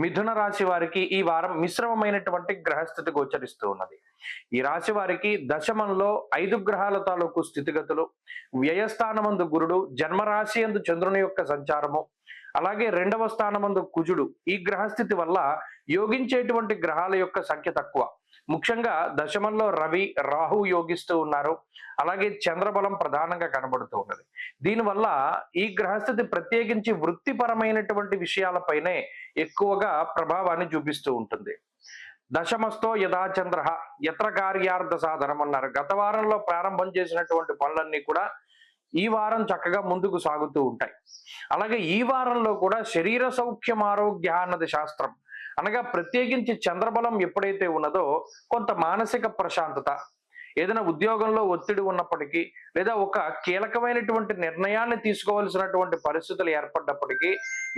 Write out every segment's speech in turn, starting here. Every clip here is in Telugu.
మిథున రాశి వారికి ఈ వారం మిశ్రమమైనటువంటి గ్రహస్థితి గోచరిస్తూ ఉన్నది. ఈ రాశి వారికి దశమంలో ఐదు గ్రహాల తాలూకు స్థితిగతులు వ్యయస్థానమందు గురుడు జన్మరాశి ఎందు చంద్రుని యొక్క సంచారము అలాగే రెండవ స్థానమందు కుజుడు. ఈ గ్రహస్థితి వల్ల యోగించేటువంటి గ్రహాల యొక్క సంఖ్య తక్కువ. ముఖ్యంగా దశమంలో రవి రాహు యోగిస్తూ ఉన్నారు. అలాగే చంద్రబలం ప్రధానంగా కనబడుతూ ఉన్నది. దీనివల్ల ఈ గ్రహస్థితి ప్రత్యేకించి వృత్తిపరమైనటువంటి విషయాలపైనే ఎక్కువగా ప్రభావాన్ని చూపిస్తూ ఉంటుంది. దశమస్తో యథాచంద్ర యత్ర కార్యార్థ సాధనం అన్నారు గత వారంలో ప్రారంభం చేసినటువంటి పనులన్నీ కూడా ఈ వారం చక్కగా ముందుకు సాగుతూ ఉంటాయి. అలాగే ఈ వారంలో కూడా శరీర సౌఖ్యం ఆరోగ్య అన్నది శాస్త్రం అనగా ప్రత్యేకించి చంద్రబలం ఎప్పుడైతే ఉన్నదో కొంత మానసిక ప్రశాంతత ఏదైనా ఉద్యోగంలో ఒత్తిడి ఉన్నప్పటికీ లేదా ఒక కీలకమైనటువంటి నిర్ణయాన్ని తీసుకోవాల్సినటువంటి పరిస్థితులు ఏర్పడ్డప్పటికీ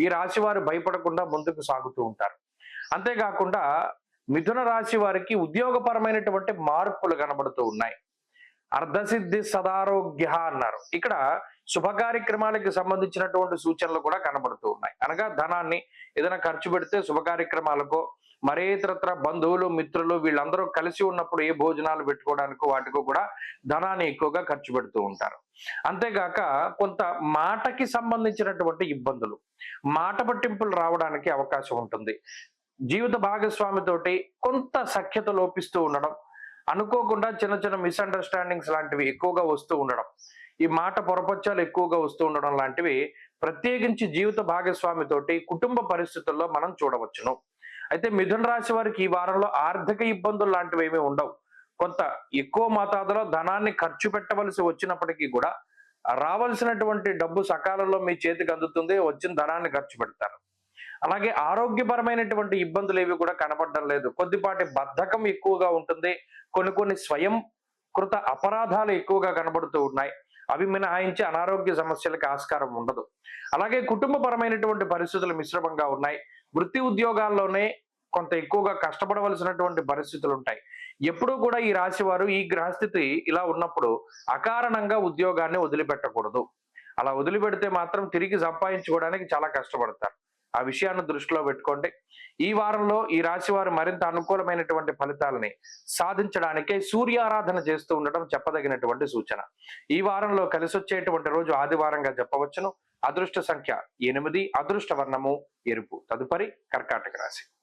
ఈ రాశి వారు భయపడకుండా ముందుకు సాగుతూ ఉంటారు. అంతేకాకుండా మిథున రాశి వారికి ఉద్యోగపరమైనటువంటి మార్పులు కనబడుతూ ఉన్నాయి. అర్ధసిద్ధి సదారోగ్య అన్నారు. ఇక్కడ శుభ కార్యక్రమాలకు సంబంధించినటువంటి సూచనలు కూడా కనబడుతూ ఉన్నాయి. అనగా ధనాన్ని ఏదైనా ఖర్చు పెడితే శుభ కార్యక్రమాలకు మరే ఇతరత్ర బంధువులు మిత్రులు వీళ్ళందరూ కలిసి ఉన్నప్పుడు ఏ భోజనాలు పెట్టుకోవడానికి వాటికి కూడా ధనాన్ని ఎక్కువగా ఖర్చు పెడుతూ ఉంటారు. అంతేగాక కొంత మాటకి సంబంధించినటువంటి ఇబ్బందులు. మాట పట్టింపులు రావడానికి అవకాశం ఉంటుంది. జీవిత భాగస్వామితోటి కొంత సఖ్యత లోపిస్తూ ఉండడం అనుకోకుండా చిన్న చిన్న మిస్అండర్స్టాండింగ్స్ లాంటివి ఎక్కువగా వస్తూ ఉండడం ఈ మాట పొరపచ్చాలు ఎక్కువగా వస్తూ ఉండడం లాంటివి ప్రత్యేకించి జీవిత భాగస్వామితోటి కుటుంబ పరిస్థితుల్లో మనం చూడవచ్చును. అయితే మిథున రాశి వారికి ఈ వారంలో ఆర్థిక ఇబ్బందులు లాంటివి ఏమీ ఉండవు. కొంత ఎక్కువ మోతాదులో ధనాన్ని ఖర్చు పెట్టవలసి వచ్చినప్పటికీ కూడా రావాల్సినటువంటి డబ్బు సకాలంలో మీ చేతికి అందుతుంది వచ్చిన ధనాన్ని ఖర్చు పెడతారు. అలాగే ఆరోగ్యపరమైనటువంటి ఇబ్బందులు ఏవి కూడా కనపడడం లేదు. కొద్దిపాటి బద్ధకం ఎక్కువగా ఉంటుంది. కొన్ని కొన్ని స్వయం కృత అపరాధాలు ఎక్కువగా కనబడుతూ ఉన్నాయి. అవి మినహాయించి అనారోగ్య సమస్యలకు ఆస్కారం ఉండదు. అలాగే కుటుంబపరమైనటువంటి పరిస్థితులు మిశ్రమంగా ఉన్నాయి. వృత్తి ఉద్యోగాల్లోనే కొంత ఎక్కువగా కష్టపడవలసినటువంటి పరిస్థితులు ఉంటాయి. ఎప్పుడూ కూడా ఈ రాశి వారు ఈ గ్రహస్థితి ఇలా ఉన్నప్పుడు అకారణంగా ఉద్యోగాన్ని వదిలిపెట్టకూడదు. అలా వదిలిపెడితే మాత్రం తిరిగి సంపాదించుకోవడానికి చాలా కష్టపడతారు. ఆ విషయాన్ని దృష్టిలో పెట్టుకోండి. ఈ వారంలో ఈ రాశి వారు మరింత అనుకూలమైనటువంటి ఫలితాలని సాధించడానికే సూర్యారాధన చేస్తూ ఉండడం చెప్పదగినటువంటి సూచన. ఈ వారంలో కలిసి వచ్చేటువంటి రోజు ఆదివారంగా చెప్పవచ్చును. అదృష్ట సంఖ్య ఎనిమిది అదృష్ట వర్ణము ఎరుపు. తదుపరి కర్కాటక రాశి.